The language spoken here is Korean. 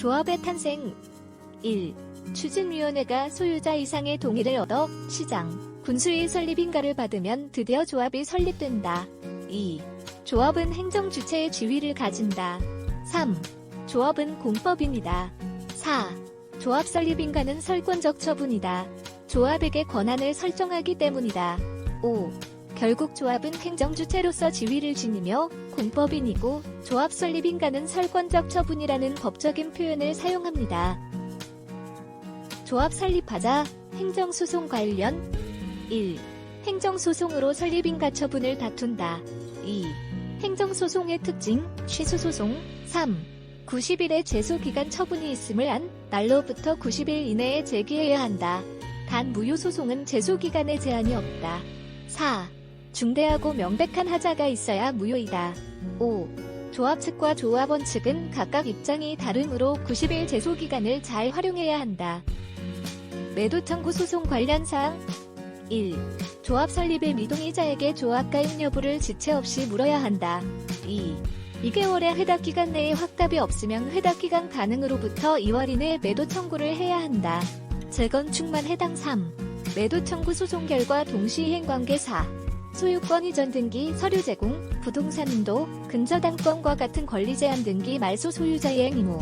조합의 탄생 1. 추진위원회가 소유자 이상의 동의를 얻어 시장, 군수의 설립인가를 받으면 드디어 조합이 설립된다. 2. 조합은 행정 주체의 지위를 가진다. 3. 조합은 공법입니다. 4. 조합 설립인가는 설권적 처분이다. 조합에게 권한을 설정하기 때문이다. 5. 결국 조합은 행정주체로서 지위를 지니며 공법인이고 조합 설립인가는 설권적 처분이라는 법적인 표현을 사용합니다. 조합 설립하자 행정소송 관련 1. 행정소송으로 설립인가 처분을 다툰다. 2. 행정소송의 특징, 취소소송 3. 90일의 제소기간 처분이 있음을 안 날로부터 90일 이내에 제기해야 한다. 단 무효소송은 제소기간에 제한이 없다. 4. 중대하고 명백한 하자가 있어야 무효이다. 5. 조합 측과 조합원 측은 각각 입장이 다르므로 90일 제소 기간을 잘 활용해야 한다. 매도 청구 소송 관련 사항 1. 조합 설립의 미동의자에게 조합 가입 여부를 지체 없이 물어야 한다. 2. 2개월의 회답 기간 내에 확답이 없으면 회답 기간 가능으로부터 2월 이내에 매도 청구를 해야 한다. 재건축만 해당 3. 매도 청구 소송 결과 동시이행 관계 4. 소유권 이전 등기, 서류 제공, 부동산 인도, 근저당권과 같은 권리 제한 등기 말소 소유자의 의무.